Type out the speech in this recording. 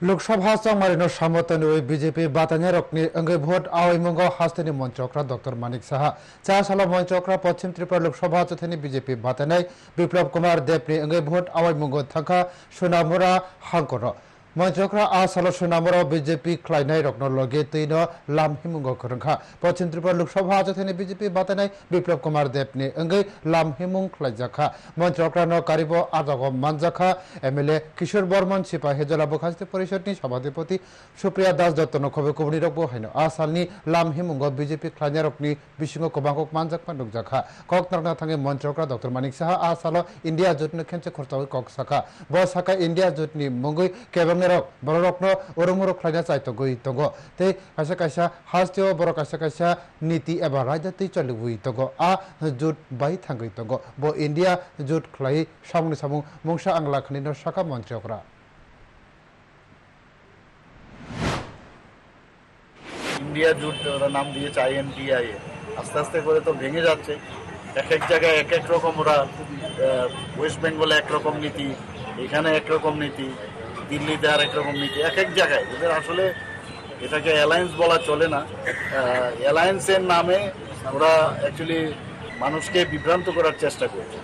લોકસભા ચંગમારીનો સમર્થન હોય બીજેપી બાતાને રોકની અંગે ભોટ આવઈમંગ હાસ્તેની મંચક્ર ડક્ટર માનિક સાહા ચા સાલ મંચક્ર પશ્ચિમ ત્રિપુરા લોકસભા ચથેની બીજેપી બાતાને વિપ્લવ કુમાર દેવની અંગે ભોટ આવઈમંગ થંખા સુનામુરા હાંકોર মঞ্চকরা আ নামর বিজেপি খ্লাইনাই রক্ন লগে তৈন লামহিমুঙ্গ খরংখা পশ্চিম ত্রিপুরা লোকসভা আজথেনে বিজেপি বাতেনাই বিপ্লব কুমার দেবনি অঙ্গই লামহিমুং খ্লাইজাখা মন্ত্রকরা ন কারিব মানজাখা এমএলএ কিশোর বর্মন সিপা হেজলা বখাস্তি পরিষদনি সভাধিপতি সুপ্রিয়া দাস দত্ত নখবে কুমনি রকব হাইন আ সালনি লামহিমুঙ্গ বিজেপি খ্লাইনাই রকনি বিসিংহ কবাঙ্কক মানজাখা নুকজাখা কক নারনা থাঙ্গে মন্ত্রকরা ডক্টর মানিক সাহা আ ইন্ডিয়া জোটনি খেঞ্চে খরচাও কক শাখা। ব ইন্ডিয়া জোটনি মঙ্গই কেবং borok borok no orong orok chai to goi tongo te kaisa kaisa hasteo borok kaisa kaisa niti eba raja tei chali goi tongo a jut bai thangoi tongo bo india jut khlai samung samung mongsa angla khani no shaka mantri okra India jute ওরা নাম দিয়েছে INDI আস্তে আস্তে করে তো ভেঙে যাচ্ছে এক এক জায়গায় এক এক রকম ওরা ওয়েস্ট বেঙ্গলে একরকম নীতি এখানে একরকম নীতি দিল্লিতে আর একরকম নীতি, এক এক জায়গায়। এদের আসলে এটাকে অ্যালায়েন্স বলা চলে না। অ্যালায়েন্সের নামে ওরা অ্যাকচুয়ালি মানুষকে বিভ্রান্ত করার চেষ্টা করছে।